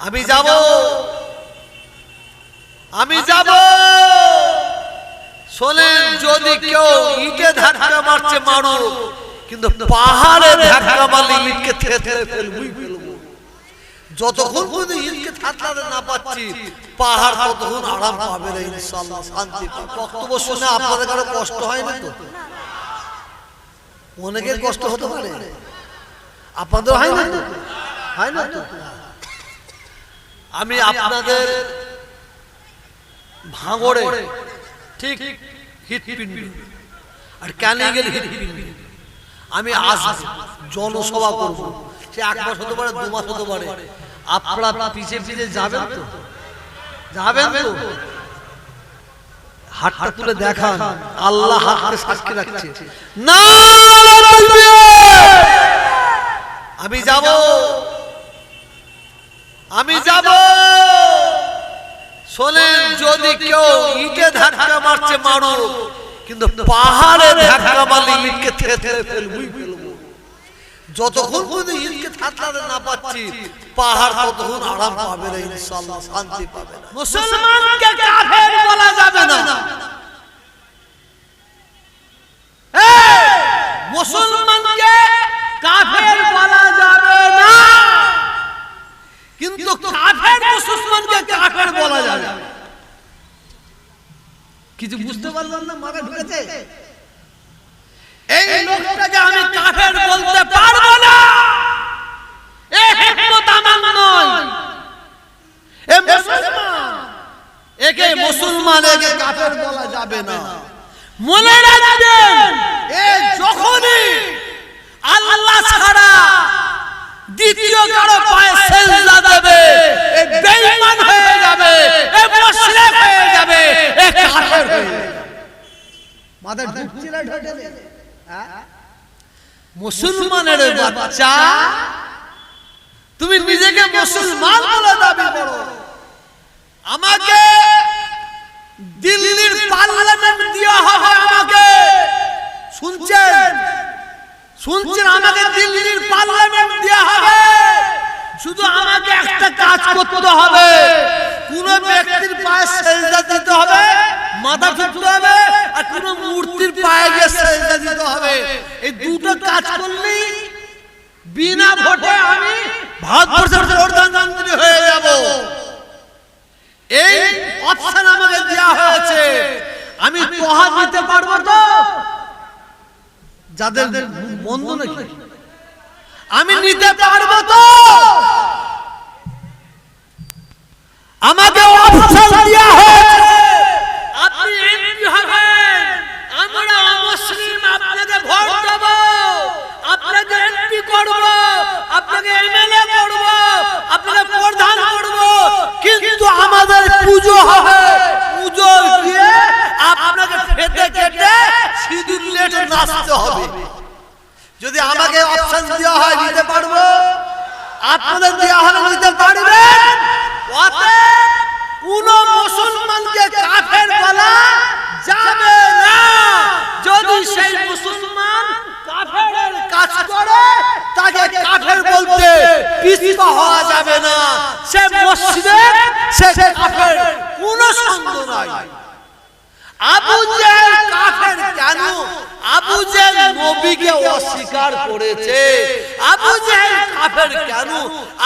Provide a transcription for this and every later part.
আমি যাব। আমি যাব। শোনেন যদি কেউ ইটে ধাক্কা মারছে মারো কিন্তু পাহাড়ে ধাক্কা মারলে ইটকে থেতলে ফেলবই ফেলব যতক্ষণ পর্যন্ত ইটকে থাতলাতে না পাচ্ছি পাহাড় ততক্ষণ আরাম পাবে না ইনশাআল্লাহ শান্তি পাবে। বক্তব্য শুনে আপনাদের কারও কষ্ট হয় না তো? অনেকের কষ্ট হতে পারে। আপনাদের হয় না তো? হয় না তো? আমি আপনাদের ভাঙড়ে ঠিক হিটপিন্ডি আর ক্যানে গেলে আমি আসব জনসভা করব। সে এক মাস হতে পারে দু মাস হতে পারে। আপনারা পিছে পিছে যাবেন তো? যাবেন তো? হাতটা তুলে দেখান। আল্লাহ হাতকে সাক্ষী রাখছে। না আমি যাব। আমি যাব। শোনেন যদি কেউ ইটে ধাক্কা মারছে মারো কিন্তু পাহাড়ে ধাক্কা মারলে ইটকে থেতলে ফেলবই ফেলব। যতক্ষণ পর্যন্ত ইটকে থাতলাতে না পাচ্ছি পাহাড় ততক্ষণ আরাম পাবে না ইনশাআল্লাহ শান্তি পাবে না। মুসলমানকে কাফের বলা যাবে না। এই, মুসলমানকে কাফের বলা যাবে না কিন্তু কাফের মুসলমানকে কাফের বলা যাবে কিছু বুঝতে পারলাম না মাথা ঢুকেছে? এই লোকটাকে আমি কাফের বলতে পারব না। এ হিকমত আমার নয়। এ মুসলমান। একে মুসলমান একে কাফের বলা যাবে না। মনে রাখবেন এ যখনই আল্লাহ ছাড়া দ্বিতীয় মাথা ঢুকছিল ঢোটে মুসলমানের বাচ্চা তুমি নিজেকে মুসলমান বলে দাবি করো। আমাকে দিল্লির পার্লামেন্ট দেওয়া হবে আমাকে। শুনছেন? শুনছেন? আমাকে দিল্লির পার্লামেন্ট দেওয়া হবে। শুধু আমাকে একটা কাজ করতে হবে। কোন ব্যক্তির পায়ে সেজদা দিতে হবে, মাথা ঠুকতে হবে, আর কোন মূর্তির পায়ে গিয়ে সেজদা দিতে হবে। এই দুটো কাজ করলেই বিনা ভোটে আমি ভারতবর্ষের প্রধানমন্ত্রী হয়ে যাব। এই অপশন আমাকে দেওয়া হয়েছে। আমি তোহা দিতে পারব তো? যাদের বন্ধ নাকি? আমি নিতে পারব তো? আমাকে অপশন দেওয়া হয়েছে আপনি এমপি হবেন। আমরা অমুসলিম আপনাকে ভোট দেব। আপনাকে এমপি করব। আপনাকে এমএলএ করব। আপনাকে প্রধান করব। কিন্তু আমাদের পুজো হবে। পুজো দিয়ে আপনাকে ফেটে কেটে সিঁদুর লেটে নাচতে হবে। যদি আমাকে অপশন দেওয়া হয় নিতে পারব। আপনাদের দেওয়া হলে নিতে পারবেন। অতএব কোন বলা যাবে না। যদি সেই মুসলমান কাফেরের কাজ করে, তাকে কাফের বলতে পিছপা হওয়া যাবে না। সে মসজিদে, সে কাফের, কোনো সন্দেহ নাই। আবু জেহেল কাফের কেন আবু জেহেল নবীকে অস্বীকার করেছে। আবু জেহেল কাফের কেন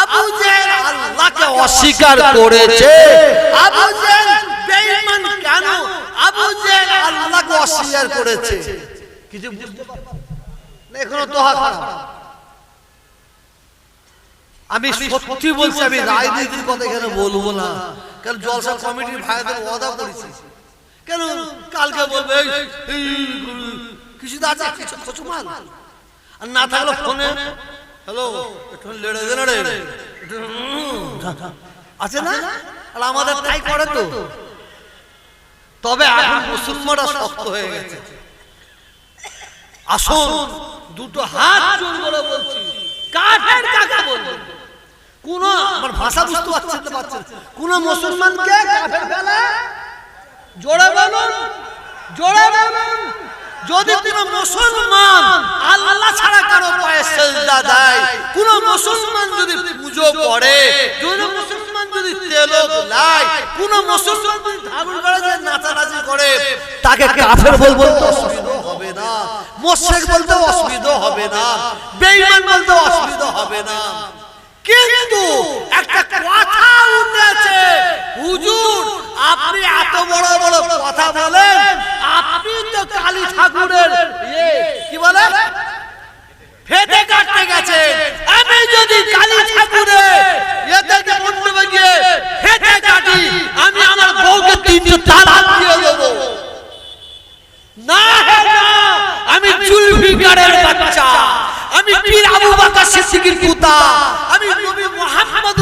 আবু জেহেল আল্লাহকে অস্বীকার করেছে। আবু জেহেল বেঈমান কেন? আবু জেহেল আল্লাহকে অস্বীকার করেছে। কিছু বুঝতে না এখনও তোহা আমি সত্যি বলছি আমি রাজনীতির কথা এখানে বলব না। কারণ জলসা কমিটির ভাইদের ওয়াদা করেছি। কেন? কালকে বলবে কিছু আছে কিছু কিছু মাল। আর না থাকলে ফোনে হ্যালো একটু লেড়ে দে রে। আছে না? আর আমাদের তাই করে তো। তবে এখন মুসলমানরা শক্ত হয়ে গেছে। আসুন দুটো হাত জোর করে বলছি। কাফের কাকে বলব। কোন আমার ভাষা বুঝতে পারছেন কোন মুসলমানকে কাফের ফেলা জোরে বলুন যদি কোন মুসলমান আল্লাহ ছাড়া কারও পায়ে সেজদা দেয়, কোন মুসলমান যদি পুজো করে যদি মুসলমান যদি তেলক লাই কোন মুসলমান যদি ঠাকুর করে নাচানাচি করে, তাকে কাফের বলব অসুবিধা হবে না, মোশেক বলতে অসুবিধা হবে না, বেঈমান বলতে অসুবিধা হবে না। কিন্তু একটা কথা উঠেছে। হুজুর আপনি এত বড় বড় কথা বলেন আপনি তো কালী ঠাকুরের ইয়ে, কি বলে? ফেটে কাটতে গেছে আমি যদি কালী ঠাকুরে এদেরকে ফেটে কাটি আমি আমার বউকে তিনটে তালাক দিয়ে দেবো। না আমি জুলফিকারের বাচ্চা আমি পীর আবু পুতা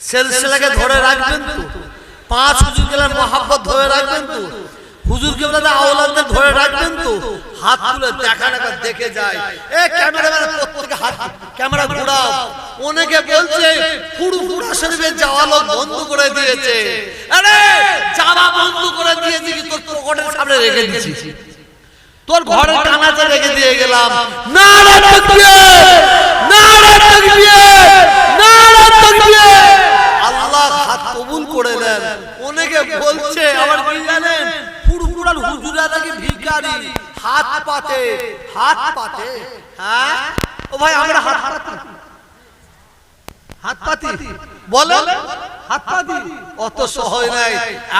সেলসেলাকে ধরে রাখবেন তো। পাঁচ হুজুর মহাব্বত ধরে রাখবেন তো। হুজুর আওলাদদের ধরে রাখবেন তো। হাত তুলে দেখা যায়। এ, ক্যামেরাম্যান, প্রত্যেকে হাত ক্যামেরা ঘোরাও। অনেকে বলছে ফুরফুরা শরীফে যাওয়া বন্ধ করে দিয়েছে। আরে যাওয়া বন্ধ করে দিয়েছি কি তোর পকেটের সামনে রেখে দিয়েছি? তোর ঘরের কানাতে রেখে দিয়ে গেলাম। নারে তাকবীর নারে তাকবীর নারে তাকবীর আল্লাহ হাত কবুল করে নেন অনেকে বলছে আবার কি জানেন ফুরফুরার হুজুরা নাকি ভিখারি হাত পাতে হাত পাতে হ্যাঁ? ও ভাই, আমরা হাত পাতি হাত পাতি বলো। হাত পাতি অত সহজ নাই,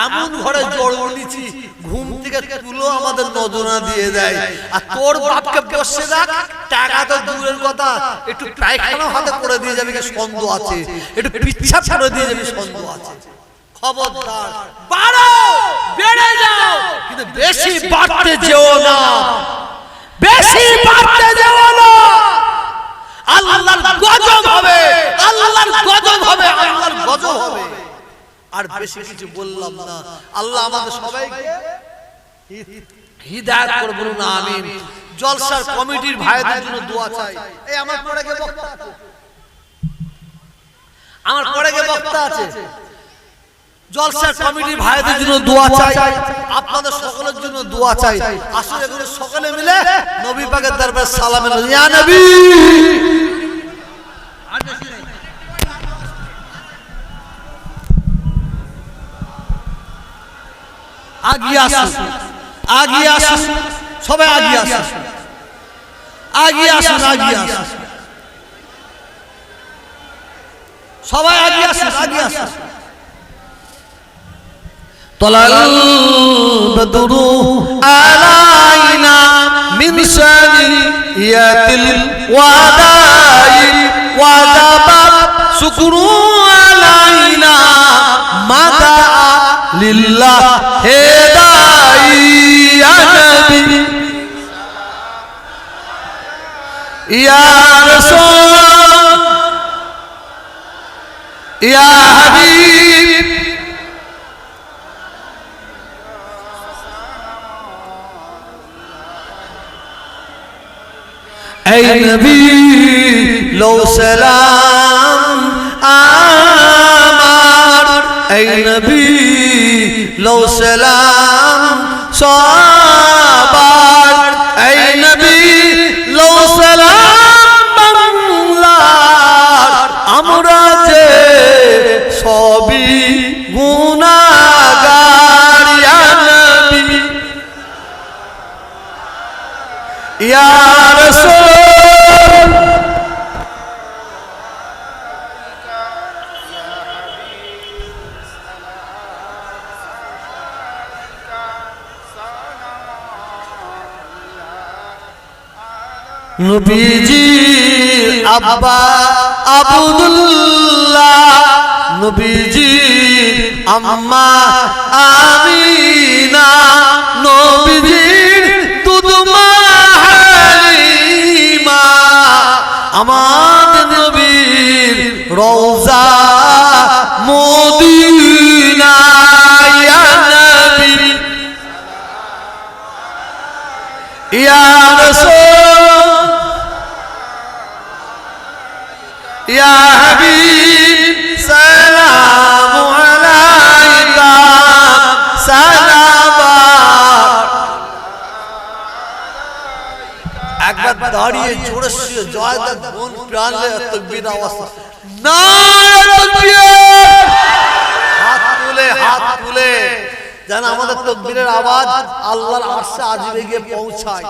এমন ঘরে জড় নিছি ঘুম থেকে তুলো আমাদের নজরা দিয়ে দেয়। আর তোর বাপকে বসে রাখ, টাকা তো দূরের কথা, একটু পায়খানা হাতে করে দিয়ে যাবে সন্দেহ আছে। একটু পিচ্ছাপ করে দিয়ে যাবে, সন্দেহ আছে। খবরদার। বাড়ো বেড়ে যাও। কিন্তু বেশি বাড়তে যেও না। বেশি বাড়তে যেও না। আল্লাহর গজব হবে। আল্লাহর গজব হবে। আল্লাহর গজব হবে। আর বেশি কিছু বললাম না। আল্লাহ আমাদের সবাইকে হিদায়াত করে বলুন আমিন। জলসার কমিটির ভাইদের জন্য দোয়া চাই। এই আমার পরে কে বক্তা আছে। আমার পরে কে বক্তা আছে। জলসার কমিটির ভাইদের জন্য দোয়া চাই আপনাদের সকলের জন্য দোয়া চাই। আসলে এগুলো সকলে মিলে নবী পাকের দরবার সালাম ইয়া নবী! আগিয়ে আসুন। আগিয়ে আসুন। সবাই আগিয়ে আসুন। আগিয়ে আসুন আগিয়ে আসুন। সবাই আগিয়ে আসুন আগিয়ে আসুন। طلع البدر علينا من ثنيات الوداع وجب شكر علينا دعا لله هداي يا نبي. يا رسول يا حبيب. اے نبی لو سلام আমার اے نبی لو سلام صلی নবীজি আব্বা আবুদুল্লাহ নবীজি আম্মা আমিনা নবীজির দুদমা হালিমা আমার নবীর রওজা দাঁড়িয়ে জোরে শুয়ে জয় দা কোন প্রাণে তকবীর আওয়াজ না হাত তুলে হাত তুলে। যেন আমাদের তকবীরের আওয়াজ আল্লাহর আরশে আজিবে গিয়ে পৌঁছায়।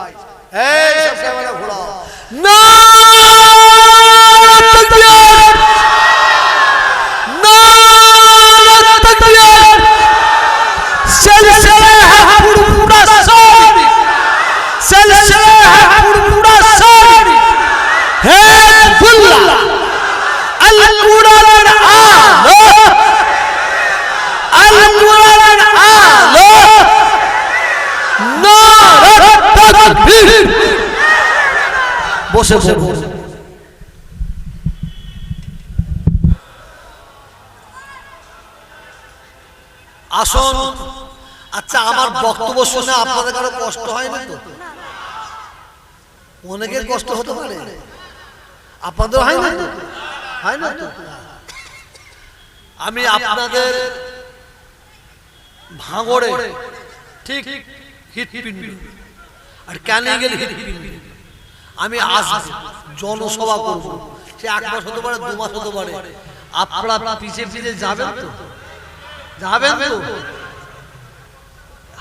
এই সব ক্যামেরা ঘোরাও। নারে বসে বসে আসুন। আচ্ছা আমার বক্তব্য শুনে আপনাদের কারও কষ্ট হয়নি তো? অনেকের কষ্ট হতে পারে। আপনাদের হয় না তো? হয় না তো? আমি আপনাদের ভাঙড়ে ঠিক হৃৎপিণ্ড আর ক্যানে গেলে হৃৎপিণ্ড আমি আসব জনসভা করব। সে এক মাস হতে পারে দু মাস হতে পারে। আপনারা পিছে পিছে যাবেন তো? যাবেন তো?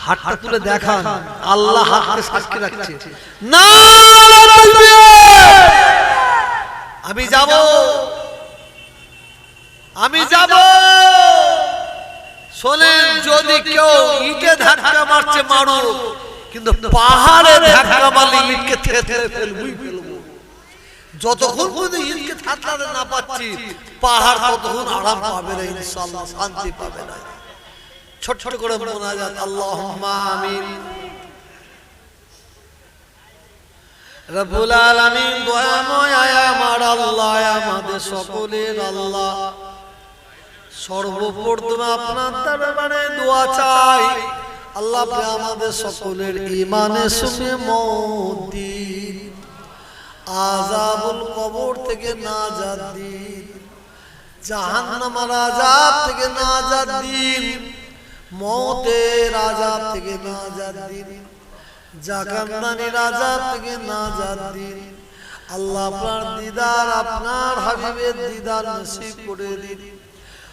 হাতটা তুলে দেখান। আল্লাহ হাতকে সাক্ষী রাখছে। না আমি যাব। আমি যাব। শোনেন যদি কেউ ইটে ধাক্কা মারছে মারো কিন্তু পাহাড়ে ধাক্কা মারলে ইটকে ফেলবই ফেলব যতক্ষণ পর্যন্ত ইটকে না পাচ্ছি পাহাড় ততক্ষণ আরাম পাবে না, ইনশাআল্লাহ, শান্তি পাবে না। ছোট ছোট করে মোনাজাত আল্লাহুম্মা আমিন। রব্বুল আলামিন দয়াময় আমার আল্লাহ আমাদের সকলের আল্লাহ। সর্বপ্রথমে আপনার দরবারে দোয়া চাই। আল্লাহ আমাদের সকলের ইমানের সঙ্গে মত দিন। আজাবুল কবর থেকে নাজাত দিন। জাহান্নামার আজাব থেকে নাজাত দিন। মতের আজাব থেকে নাজাত দিন। জাকান্দানির আজাব থেকে নাজাত দিন। আল্লাহ আপনার দিদার, আপনার হাবিবের দিদার নসিব করে দিন।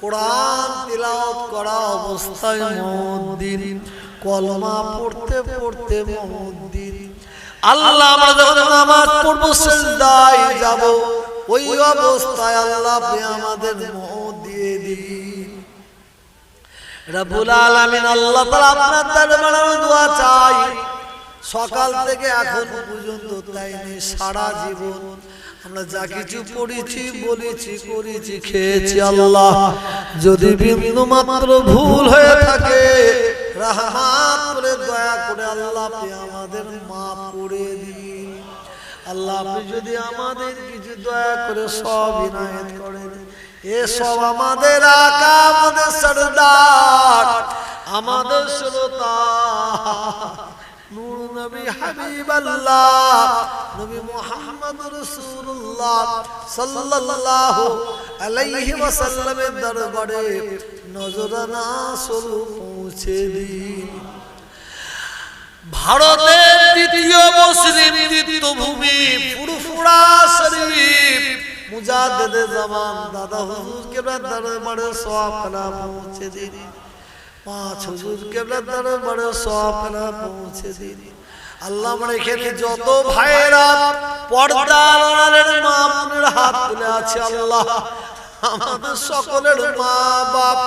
কোরআন তিলাওয়াত করা অবস্থায় মত দিন কলমা পড়তে পড়তে মত দিন আল্লাহ আমরা যখন নামাজ পড়ব, সেজদায় যাব, ওই অবস্থায় আল্লাহ আপনি আমাদের মত দিয়ে দিন। রব্বুল আলামিন আল্লাহ তাআলা আপনার দরবারে দোয়া চাই। সকাল থেকে এখন পর্যন্ত তাই সারা জীবন। আমরা যা কিছু পড়েছি বলেছি করেছি খেয়েছি আল্লাহ। যদি বিন্দু মাত্র ভুল হয়ে থাকে করে দয়া করে আল্লাহ আপনি আমাদের মাফ করে দিন। আল্লাহ আপনি যদি আমাদের কিছু দয়া করে সব ইনায়ত করেন। এসব আমাদের আকা আমাদের সরদার। আমাদের শ্রোতা নবী হাবিব আল্লাহ নবী মুহাম্মদ রাসূলুল্লাহ সাল্লাল্লাহু আলাইহি ওয়াসাল্লামের দরবারে নজরানা স্বরূপ পৌঁছে দিন। ভারতের দ্বিতীয় মুসলিম তীর্থভূমি ফুরফুরা শরীফ, মুজাদ্দেদে জামান দাদা হুজুর কেবলার দরবারে সওয়াবখানা পৌঁছে দিন। পাঁচ হুজুর কেবলার দরবারে সওয়াবখানা পৌঁছে দিন। আল্লাহ আমার এখানে যত ভাইয়েরা পর্দা আড়ালের মা হাত তুলে আছে আল্লাহ, আমাদের সকলের মা বাপ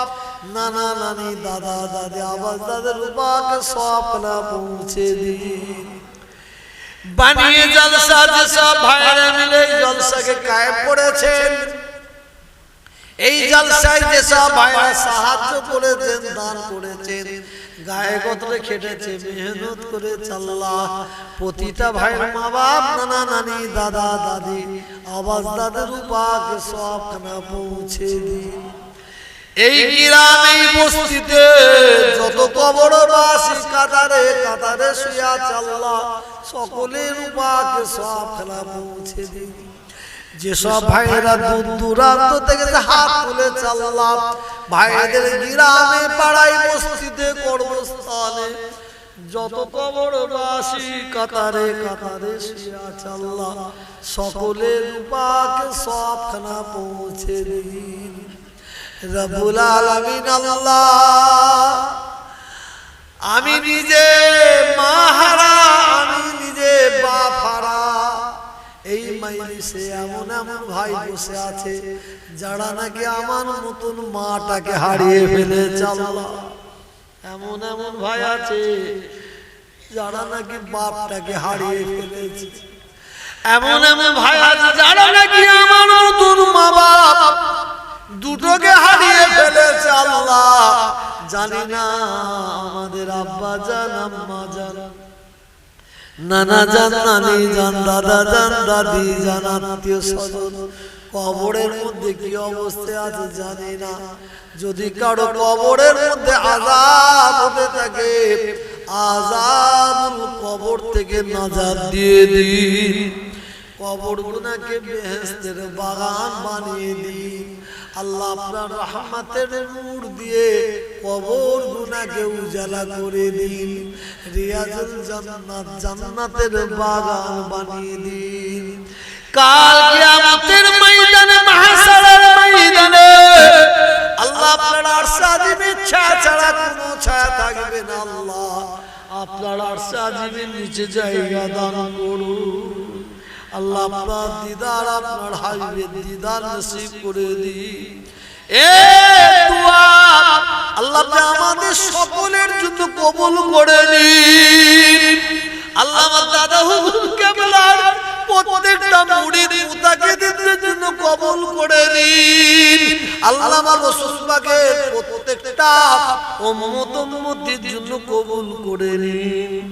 নানা নানি, দাদা, দাদি, আবার দাদের রূপাকে সপনা পৌঁছে দিন। বানিয়ে জলসা যেসব ভাইরা মিলে জলসাকে কায়েম করেছেন। এই জলসায় যেসব ভাইরা সাহায্য করেছেন, দান করেছেন গায়ে গতরে খেটেছে মেহনত করে চাল্লা প্রতিটা ভাইয়ের মা বাপ নানা নানি দাদা দাদি আবাস দাদের উপাকে সব খানা পৌঁছে দিন এই গ্রাম এই বস্তিতে যত কবরবাসী কাতারে কাতারে শুয়া চাল্লা সকলের উপাকে সব খেলা পৌঁছে দিন যেসব ভাইরা দূর দূরান্ত থেকে হাত তুলে চাল্লাম ভাইদের গ্রামে পাড়ায় বস্তিতে কর্মস্থানে, যত কবরবাসী কাতারে কাতারে শুয়া চাল্লাম সকলের উপাকে সবখানা পৌঁছে দিন। রবুল আলমিন আমি নিজে মা হারা, আমি নিজে বাপ হারা এমন এমন ভাই বসে আছে, যারা নাকি আমার মতন মাটাকে হারিয়ে এমন এমন ভাই আছে, যারা নাকি বাপটাকে হারিয়ে ফেলেছে। এমন এমন ভাই আছে, যারা নাকি আমার নতুন মা বাপ দুটোকে হারিয়ে ফেলেছে আল্লাহ। জানি না আমাদের আব্বা জান, আম্মা জান নানা জান নানি জান দাদা, জান দাদি, জান আত্মীয় স্বজন। কবরের মধ্যে কি অবস্থায় আছে জানি না। যদি কারও কবরের মধ্যে আজাব হতে থাকে আজাব কবর থেকে নাজাত দিয়ে দিন। কবর গুনাকে বেহেস্তের বাগান বানিয়ে দিন। আল্লাহ আপনার রহমতের নূর দিয়ে কবর গুনাকে উজালা করে দিন, রিয়াজুল জান্নাত জান্নাতের বাগান বানিয়ে দিন। কাল কিয়ামতের ময়দানে, মাহশারের ময়দানে আল্লাহ আপনার আরশে আজিমের ছায়া ছাড়া কোনো ছায়া থাকবে না, আল্লাহ আপনার আরশে আজিমের নিচে জায়গা দান করুন। আল্লাহ আপনার দিদার আপনার হাবিবের দিদার নসিব করে দি এ আল্লাহ আমাদের সকলের জন্য কবুল করে নিন। আল্লাহ দাদা হুজুর কেবলার প্রত্যেকটা মুড়ির মুতাকিদের জন্য কবুল করে নিন। আল্লাহ রসুল পাকের প্রত্যেকটা উম্মত উম্মতির জন্য কবুল করে নিন।